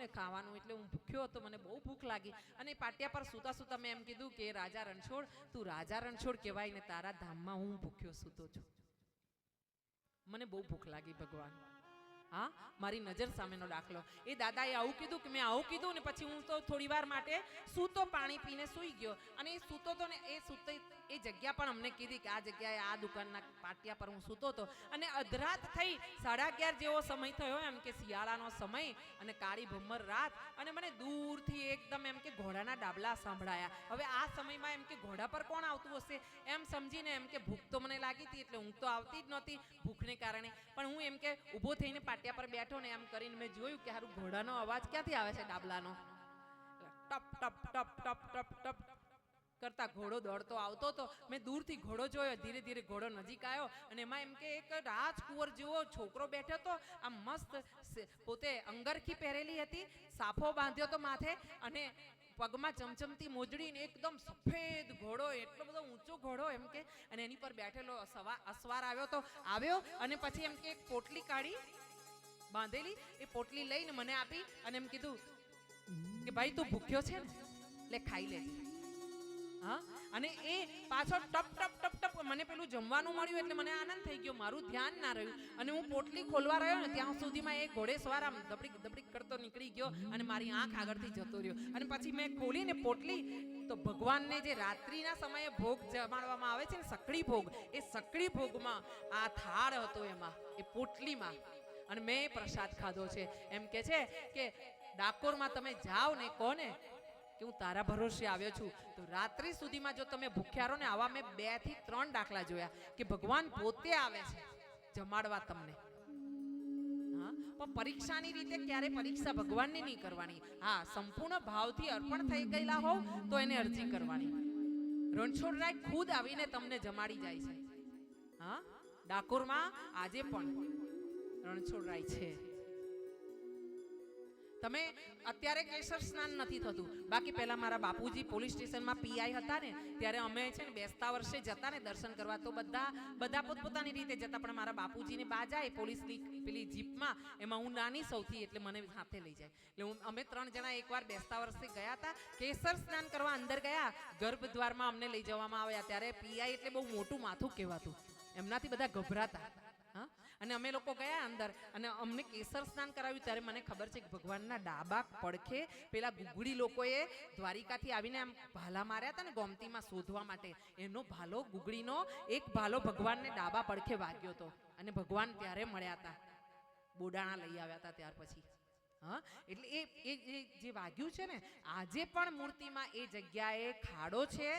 ને ખાવાનું એટલે હું ભૂખ્યો હતો, મને બહુ ભૂખ લાગી. અને પાટિયા પર સૂતા સૂતા મેં એમ કીધું કે, રાજા રણછોડ, તું રાજા રણછોડ કહેવાય ને તારા ધામમાં હું ભૂખ્યો સૂતો છું. મને બહુ ભૂખ લાગી ભગવાન. હા, મારી નજર સામેનો દાખલો. એ દાદાએ આવું કીધું કે મેં આવું કીધું ને પછી હું તો થોડી વાર માટે સૂતો પાણી પીને સૂઈ ગયો. અને એ સૂતો તો ને એ સૂતે એ જગ્યા પણ અમને કીધી કે આ જગ્યાએ આ દુકાનના પાટિયા પર હું સૂતો હતો. અને અધરાત થઈ સાડા અગિયાર જેવો સમય થયો એમ કે શિયાળાનો સમય અને કાળી ભમર રાત. અને મને દૂરથી એકદમ એમ કે ઘોડાના ડાબલા સંભળાયા. હવે આ સમયમાં એમ કે ઘોડા પર કોણ આવતું હશે? એમ સમજીને એમ કે ભૂખ તો મને લાગી હતી એટલે ઊંઘ તો આવતી જ નહોતી ભૂખને કારણે. પણ હું એમ કે ઊભો થઈને પાટિયા પર બેઠો ને એમ કરીને મેં જોયું કે હારું ઘોડાનો અવાજ ક્યાંથી આવે છે ડાબલાનો? ટપ ટપ ટપ ટપ ટપ ટપ કરતા ઘોડો દોડતો આવતો હતો મેં દૂરથી ઘોડો જોયો, ધીરે ધીરે ઘોડો નજીક આવ્યો અને એમાં એમ કે એક રાજકુંવર જેવો છોકરો બેઠો હતો આમ મસ્ત પોતે અંગરખી પહેરેલી હતી, સાફો બાંધ્યો હતો માથે અને પગમાં ચમચમતી મોજડી ને એકદમ સફેદ ઘોડો, એટલો બધો ઊંચો ઘોડો એમ કે, અને એની પર બેઠેલો સવા, અસવાર આવ્યો તો આવ્યો અને પછી એમ કે એક પોટલી કાઢી બાંધેલી એ પોટલી લઈને મને આપી અને એમ કીધું કે ભાઈ તું ભૂખ્યો છે ને, લે ખાઈ લે. હા? અને એ પાછો ટપ ટપ ટપ ટપ મને પેલું જમવાનું મળ્યું એટલે મને આનંદ થઈ ગયો. મારું ધ્યાન ના રહ્યું. અને હું પોટલી ખોલવા રહ્યો ને, ત્યાં સુધીમાં એ ઘોડેસવાર આમ દબડીક દબડીક કરતો નીકળી ગયો અને મારી આંખ આગળથી જતો રહ્યો. અને પછી મેં ખોલીને પોટલી, તો ભગવાનને જે રાત્રિના સમયે ભોગ જમાડવામાં આવે છે ને સકડી ભોગ, એ સકડી ભોગમાં આ થાળ હતો એમાં, એ પોટલીમાં. અને મેં પ્રસાદ ખાધો છે. એમ કે છે કે ડાકોરમાં તમે જાઓ ને કોને? કે હું તારા ભરોસે આવ્યો છું. તો રાત્રિ સુધીમાં જો તમે ભૂખ્યારો ને આવા મેં બેથી ત્રણ દાખલા જોયા કે ભગવાન પોતે આવે છે જમાડવા તમને. પણ પરીક્ષાની રીતે ક્યારે પરીક્ષા ભગવાનની નહીં કરવાની. હા, સંપૂર્ણ ભાવથી અર્પણ થઈ ગયેલા હોવ તો એને અરજી કરવાની. રણછોડરાય ખુદ આવીને તમને જમાડી જાય છે. હા? ડાકોરમાં આજે પણ રણછોડરાય છે. તમે અત્યારે કેસર સ્નાન નથી થતું. બાકી પહેલા મારા બાપુજી પોલીસ સ્ટેશનમાં પીઆઈ હતા ને, ત્યારે અમે છે ને બેસતા વર્ષે જતા ને દર્શન કરવા. તો બધા બધા પોતપોતાની રીતે જતા, પણ મારા બાપુજીને બા જાય પોલીસની પેલી જીપમાં, એમાં હું નાની સૌથી, એટલે મને સાથે લઈ જાય. એટલે હું, અમે ત્રણ જણા એકવાર બેસતા વર્ષે ગયા હતા, કેસર સ્નાન કરવા અંદર ગયા. ગર્ભદ્વારમાં અમને લઈ જવામાં આવ્યા. ત્યારે પીઆઈ એટલે બહુ મોટું માથું કહેવાતું. એમનાથી બધા ગભરાતા. અને અમે લોકો ગયા અંદર. અને અમને કેસર સ્નાન કરાવ્યું ત્યારે મને ખબર છે કે ભગવાનના ડાબા પડખે પેલા ગુગડી લોકોએ દ્વારિકાથી આવીને આમ ભાલા માર્યા હતા ને ગોમતીમાં શોધવા માટે. એનો ભાલો ગુગડીનો એક ભાલો ભગવાનને ડાબા પડખે વાગ્યો હતો. અને ભગવાન ત્યારે મળ્યા હતા. બોડાણા લઈ આવ્યા હતા ત્યાર પછી. હા? એટલે એ એ જે વાગ્યું છે ને, આજે પણ મૂર્તિમાં એ જગ્યાએ ખાડો છે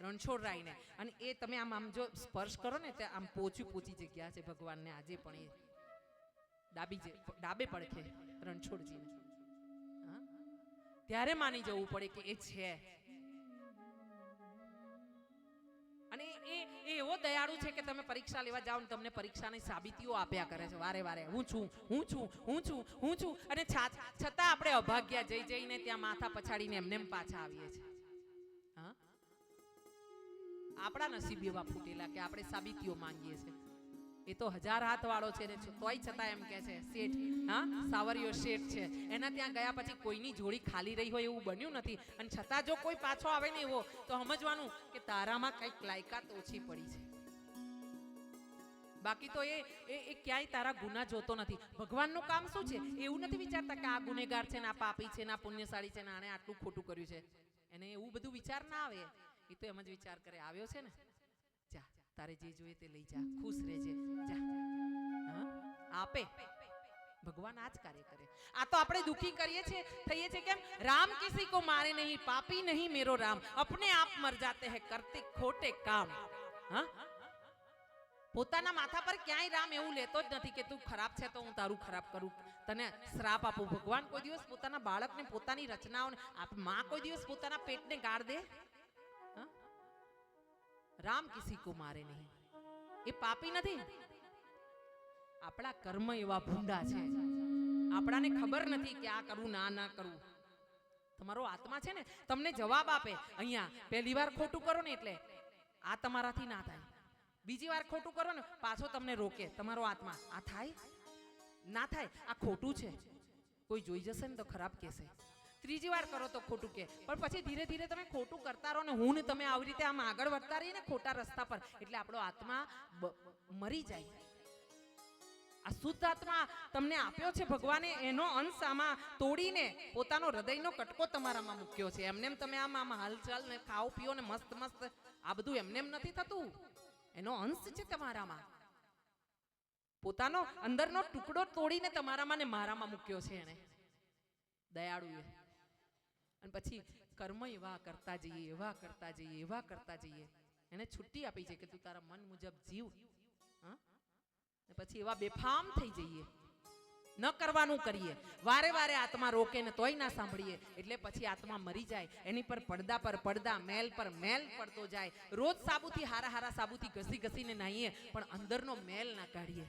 રણછોડરાયને અને એ તમે આમ આમ જો સ્પર્શ કરો ને તે આમ પોચી પોચી જગ્યા છે ભગવાનને આજે પણ એ. ડાબી ડાબે પડખે રણછોડજીને. હા? ત્યારે માની જવું પડે કે એ છે. દયાળુ છે કે તમે પરીક્ષા લેવા જાઓ ને તમને પરીક્ષાની સાબિતીઓ આપ્યા કરે છે. વારે વારે, હું છું હું છું હું છું હું છું. અને છતાં આપણે અભાગ્યા જઈ જઈને ત્યાં માથા પછાડીને એમને પાછા આવીએ છીએ. આપણા નસીબ એવા ફૂટેલા કે આપણે સાબિતીઓ માંગીએ છીએ. એ તો હજાર હાથ વાળો છે ને તોય છતાં એમ કે છે, શેઠ, હા? સાવરિયો શેઠ છે. એના ત્યાં ગયા પછી કોઈની જોડી ખાલી રહી હોય એવું બન્યું નથી. અને છતાં જો કોઈ પાછો આવે ને એવો, તો સમજવાનું કે તારામાં કંઈક લાયકાત ઓછી પડી છે. બાકી તો એ એ ક્યાંય તારા ગુના જોતો નથી. ભગવાનનું કામ શું છે? એવું નથી વિચારતા કે આ ગુનેગાર છે ને પાપી છે ને પુણ્યશાળી છે ને આણે આટલું ખોટું કર્યું છે. એને એવું બધું વિચાર ના આવે. એ તો એમ જ વિચાર કરે, આવ્યો છે ને? જા, તારે જે જોઈએ તે લઈ જા. ખુશ રહેજે. જા. આપે. ભગવાન આ જ કાર્ય કરે. આ તો આપણે દુખી કરીએ છીએ, થઈએ છીએ કેમ? રામ કિસી કો મારે નહીં, પાપી નહીં મેરો રામ. અપને આપ મર જાતે હે, કરતે ખોટે કામ. હા? પોતાના માથા પર ક્યાંય રામ એવું લેતો જ નથી કે તું ખરાબ છે તો હું તારું ખરાબ કરું. તને શ્રાપ આપું. ભગવાન કોઈ દિવસ પોતાના બાળકને, પોતાની રચનાઓને માં કોઈ દિવસ પોતાના પેટને ગાળ દે? રામ કિસી કો મારે નહીં. એ પાપી નથી? આપણા કર્મ એવા ભૂંડા છે. આપણાને ખબર નથી કે આ કરવું ના ના કરવું તમારો આત્મા છે ને, તમને જવાબ આપે. અહીંયા પહેલી વાર ખોટું કરો ને એટલે આ તમારાથી ના થાય. બીજી વાર ખોટું કરો ને, પાછો તમને રોકે, તમારો આત્મા. આ થાય? ના થાય? આ ખોટું છે. કોઈ જોઈ જશે ને તો ખરાબ કહેશે. ત્રીજી વાર કરો તો ખોટું કે પણ પછી ધીરે ધીરે તમે ખોટું કરતા રહો ને, હું ને તમે આવી રીતે આમ આગળ વધતા રહીએ ને, ખોટા રસ્તા પર, એટલે આપણો આત્મા મરી જાય. આ શુદ્ધ આત્મા તમને આપ્યો છે ભગવાને, એનો અંશ આમાં તોડીને પોતાનો હૃદયનો કટકો તમારામાં મૂક્યો છે. એમને તમે આમ આમ હાલચાલ ને ખાઓ પીઓ ને મસ્ત મસ્ત આ બધું એમનેમ નથી થતું? એનો અંશ છે તમારામાં. પોતાનો અંદરનો ટુકડો તોડીને તમારામાં ને મારામાં મૂક્યો છે એને દયાળુએ. અને પછી કર્મ એવા કરતા જઈએ, એવા કરતા જઈએ, એવા કરતા જઈએ. એને છુટ્ટી આપી છે કે તું તારા મન મુજબ જીવ. હા? પછી એવા બેફામ થઈ જઈએ. ન કરવાનું કરીએ. વારે વારે આત્મા રોકે ને તોય ના સાંભળીએ. એટલે પછી આત્મા મરી જાય. એની પર પડદા પર પડદા, મેલ પર મેલ પડતો જાય. રોજ સાબુથી હારા હારા સાબુથી ઘસી ઘસીને નાહીએ, પણ અંદરનો મેલ ના કાઢીએ.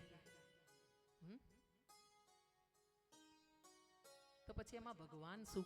તો પછી એમાં ભગવાન શું?